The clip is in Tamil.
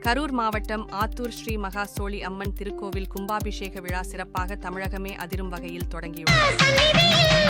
கரூர் மாவட்டம் ஆத்தூர் ஸ்ரீ மகா சோழி அம்மன் திருக்கோவில் கும்பாபிஷேக விழா சிறப்பாக தமிழகமே அதிரும் வகையில் தொடங்கியுள்ளது.